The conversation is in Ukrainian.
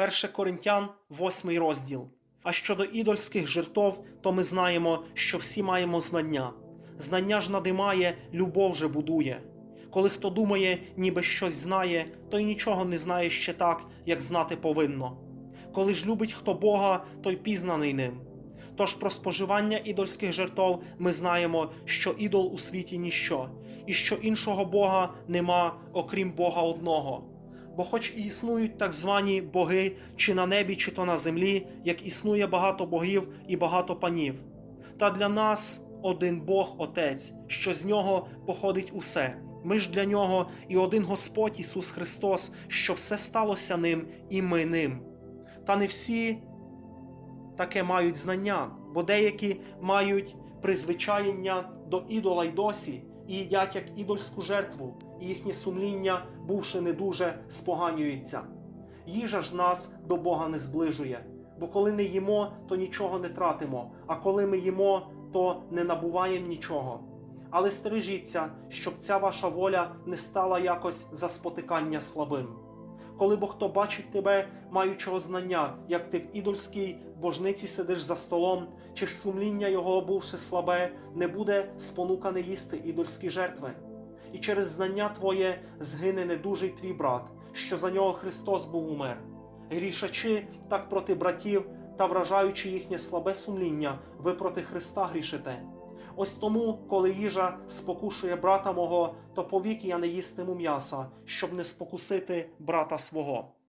1 Коринтян, 8 розділ. А щодо ідольських жертв, то ми знаємо, що всі маємо знання. Знання ж надимає, любов же будує. Коли хто думає, ніби щось знає, то й нічого не знає ще так, як знати повинно. Коли ж любить хто Бога, той пізнаний ним. Тож про споживання ідольських жертв ми знаємо, що ідол у світі ніщо, і що іншого Бога нема, окрім Бога одного. Бо хоч і існують так звані боги, чи на небі, чи то на землі, як існує багато богів і багато панів. Та для нас один Бог Отець, що з нього походить усе. Ми ж для нього і один Господь Ісус Христос, що все сталося ним, і ми ним. Та не всі таке мають знання, бо деякі мають призвичаєння до ідола й досі, і їдять як ідольську жертву, і їхнє сумління, бувши не дуже, споганюється. Їжа ж нас до Бога не зближує, бо коли не їмо, то нічого не тратимо, а коли ми їмо, то не набуваємо нічого. Але стережіться, щоб ця ваша воля не стала якось за спотикання слабим. Коли бо хто бачить тебе, маючого знання, як ти в ідольській божниці сидиш за столом, чи ж сумління його, бувши слабе, не буде спонукане їсти ідольські жертви. І через знання твоє згине недужий твій брат, що за нього Христос був умер. Грішачи так проти братів та вражаючи їхнє слабе сумління, ви проти Христа грішите. Ось тому, коли їжа спокушує брата мого, то повіки я не їстиму м'яса, щоб не спокусити брата свого.